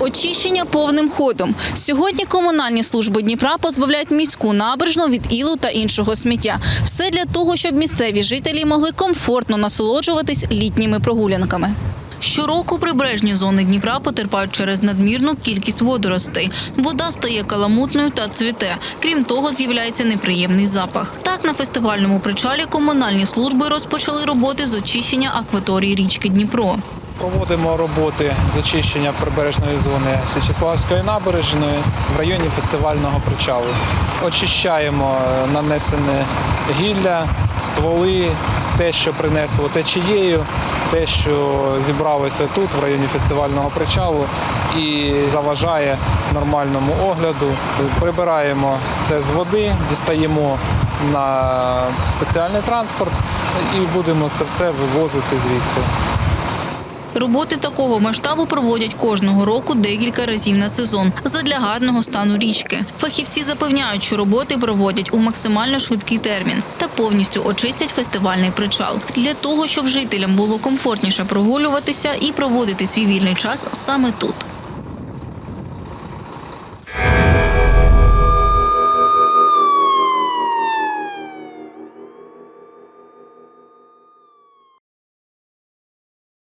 Очищення повним ходом. Сьогодні комунальні служби Дніпра позбавляють міську набережну від ілу та іншого сміття. Все для того, щоб місцеві жителі могли комфортно насолоджуватись літніми прогулянками. Щороку прибережні зони Дніпра потерпають через надмірну кількість водоростей. Вода стає каламутною та цвіте. Крім того, з'являється неприємний запах. Так, на фестивальному причалі комунальні служби розпочали роботи з очищення акваторії річки Дніпро. Проводимо роботи з очищення прибережної зони Січеславської набережної в районі фестивального причалу. Очищаємо е, нанесене гілля, стволи, те, що принесло течією, те, що зібралося тут, в районі фестивального причалу, і заважає нормальному огляду. Прибираємо це з води, дістаємо на спеціальний транспорт і будемо це все вивозити звідси. Роботи такого масштабу проводять кожного року декілька разів на сезон задля гарного стану річки. Фахівці запевняють, що роботи проводять у максимально швидкий термін та повністю очистять фестивальний причал для того, щоб жителям було комфортніше прогулюватися і проводити свій вільний час саме тут.